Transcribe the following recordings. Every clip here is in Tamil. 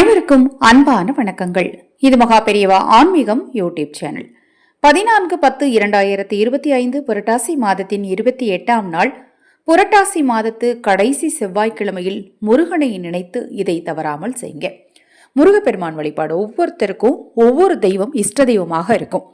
அனைவருக்கும் அன்பான வணக்கங்கள். இது மகா பெரியவா ஆன்மீகம் யூடியூப் சேனல். பதினான்கு பத்து இரண்டாயிரத்தி இருபத்தி ஐந்து புரட்டாசி மாதத்தின் இருபத்தி எட்டாம் நாள் புரட்டாசி மாதத்து கடைசி செவ்வாய்க்கிழமையில் முருகனை நினைத்து இதை தவறாமல் செய்யுங்க. முருகப்பெருமான் வழிபாடு ஒவ்வொருத்தருக்கும் ஒவ்வொரு தெய்வம் இஷ்ட தெய்வமாக இருக்கும்.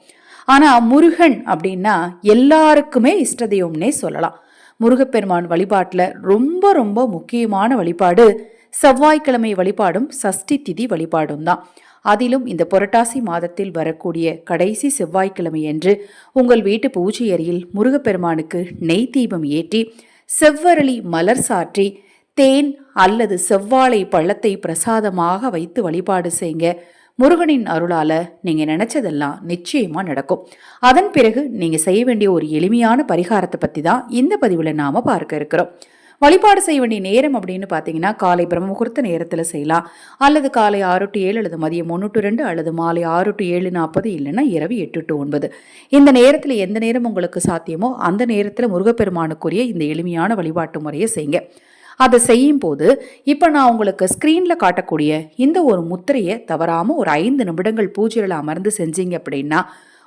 ஆனால் முருகன் அப்படின்னா எல்லாருக்குமே இஷ்ட தெய்வம்னே சொல்லலாம். முருகப்பெருமான் வழிபாட்டில் ரொம்ப ரொம்ப முக்கியமான வழிபாடு செவ்வாய்க்கிழமை வழிபாடும் சஷ்டி திதி வழிபாடும் தான். அதிலும் இந்த புரட்டாசி மாதத்தில் வரக்கூடிய கடைசி செவ்வாய்க்கிழமை என்று உங்கள் வீட்டு பூஜை அறையில் முருகப்பெருமானுக்கு நெய் தீபம் ஏற்றி செவ்வரளி மலர் சாற்றி தேன் அல்லது செவ்வாழை பள்ளத்தை பிரசாதமாக வைத்து வழிபாடு செய்யுங்க முருகனின் அருளால நீங்க நினைச்சதெல்லாம் நிச்சயமா நடக்கும். அதன் பிறகு நீங்க செய்ய வேண்டிய ஒரு எளிமையான பரிகாரத்தை பத்தி தான் இந்த பதிவுல நாம பார்க்க இருக்கிறோம். வழிபாடு செய்ய வேண்டிய நேரம் அப்படின்னு பார்த்தீங்கன்னா காலை பிரம்ம முகூர்த்த நேரத்தில் செய்யலாம். அல்லது காலை ஆறு டு ஏழு அல்லது மதியம் ஒன்று டு ரெண்டு அல்லது மாலை ஆறு டு ஏழு நாற்பது இல்லைன்னா இரவு எட்டு டு ஒன்பது. இந்த நேரத்தில் எந்த நேரம் உங்களுக்கு சாத்தியமோ அந்த நேரத்தில் முருகப்பெருமானுக்குரிய இந்த எளிமையான வழிபாட்டு முறையை செய்யுங்க. அதை செய்யும் போது இப்போ நான் உங்களுக்கு ஸ்க்ரீனில் காட்டக்கூடிய இந்த ஒரு முத்திரையை தவறாமல் ஒரு ஐந்து நிமிடங்கள் பூஜையில் அமர்ந்து செஞ்சீங்க அப்படின்னா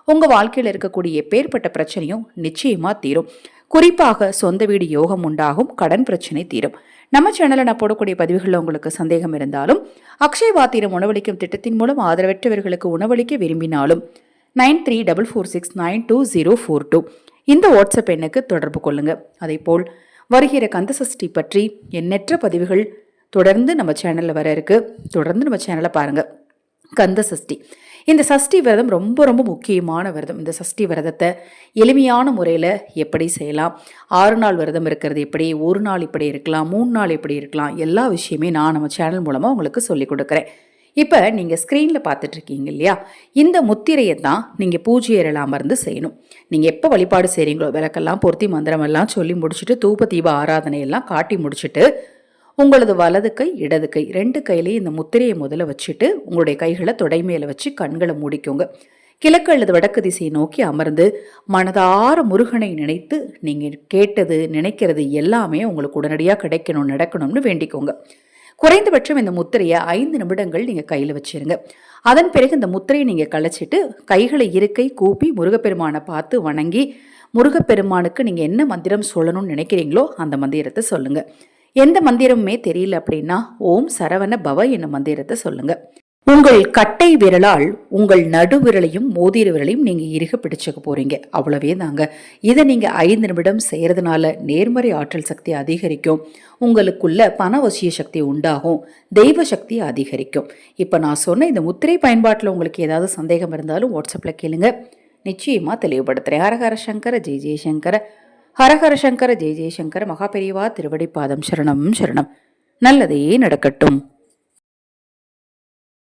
உங்கள் வாழ்க்கையில் இருக்கக்கூடிய எப்பேற்பட்ட பிரச்சனையும் நிச்சயமாக தீரும். குறிப்பாக சொந்த வீடு யோகம் உண்டாகும் கடன் பிரச்சனை தீரும். நம்ம சேனலில் நான் போடக்கூடிய பதிவுகளில் உங்களுக்கு சந்தேகம் இருந்தாலும் அக்ஷய் வாத்திரம் உணவளிக்கும் திட்டத்தின் மூலம் ஆதரவற்றவர்களுக்கு உணவளிக்க விரும்பினாலும் nine three double four six nine two zero four two இந்த வாட்ஸ்அப் எண்ணுக்கு தொடர்பு கொள்ளுங்க. அதேபோல் வருகிற கந்த சஷ்டி பற்றி எண்ணற்ற பதிவுகள் தொடர்ந்து நம்ம சேனலில் வர இருக்கு. தொடர்ந்து நம்ம சேனலை பாருங்கள் கந்த சஷ்டி. இந்த சஷ்டி விரதம் ரொம்ப ரொம்ப முக்கியமான விரதம். இந்த சஷ்டி விரதத்தை எளிமையான முறையில் எப்படி செய்யலாம்? ஆறு நாள் விரதம் இருக்கிறது எப்படி? ஒரு நாள் இப்படி இருக்கலாம் மூணு நாள் இப்படி இருக்கலாம். எல்லா விஷயமே நான் நம்ம சேனல் மூலமாக உங்களுக்கு சொல்லிக் கொடுக்குறேன். இப்போ நீங்கள் ஸ்க்ரீனில் பார்த்துட்ருக்கீங்க இல்லையா? இந்த முத்திரையை தான் நீங்கள் பூஜை அறையில் அமர்ந்து செய்யணும். நீங்கள் எப்போ வழிபாடு செய்கிறீங்களோ விளக்கெல்லாம் பொருத்தி மந்திரமெல்லாம் சொல்லி முடிச்சுட்டு தூப தீப ஆராதனையெல்லாம் காட்டி முடிச்சுட்டு உங்களது வலது கை இடது கை ரெண்டு கையிலையும் இந்த முத்திரையை முதல்ல வச்சுட்டு உங்களுடைய கைகளை தொடைமையில வச்சு கண்களை மூடிக்கோங்க. கிழக்கு அல்லது வடக்கு திசையை நோக்கி அமர்ந்து மனதார முருகனை நினைத்து நீங்கள் கேட்டது நினைக்கிறது எல்லாமே உங்களுக்கு உடனடியாக கிடைக்கணும் நடக்கணும்னு வேண்டிக்கோங்க. குறைந்தபட்சம் இந்த முத்திரையை ஐந்து நிமிடங்கள் நீங்கள் கையில் வச்சிருங்க. அதன் பிறகு இந்த முத்திரையை நீங்கள் களைச்சிட்டு கைகளை இருக்கை கூப்பி முருகப்பெருமானை பார்த்து வணங்கி முருகப்பெருமானுக்கு நீங்கள் என்ன மந்திரம் சொல்லணும்னு நினைக்கிறீங்களோ அந்த மந்திரத்தை சொல்லுங்கள் எந்த மந்திரமுமே தெரியல அப்படின்னா ஓம் சரவண பவ என்னும் மந்திரத்தை சொல்லுங்க. உங்கள் கட்டை விரலால் உங்கள் நடுவிரலையும் மோதிர விரலையும் நீங்க இறுக பிடிச்சுக்க போறீங்க. அவ்வளவே தாங்க. இதை நீங்க ஐந்து நிமிடம் செய்யறதுனால நேர்மறை ஆற்றல் சக்தி அதிகரிக்கும். உங்களுக்குள்ள பணவசிய சக்தி உண்டாகும். தெய்வ சக்தி அதிகரிக்கும். இப்போ நான் சொன்ன இந்த முத்திரை பயன்பாட்டில் உங்களுக்கு ஏதாவது சந்தேகம் இருந்தாலும் வாட்ஸ்அப்பில் கேளுங்க. நிச்சயமா தெளிவுபடுத்துறேன். ஹரஹர சங்கர ஜெய் ஜெயசங்கர ஹரஹர சங்கர ஜெய ஜெயசங்கர் மகாபெரிவா திருவடிப்பாதம் சரணம் சரணம். நல்லதே நடக்கட்டும்.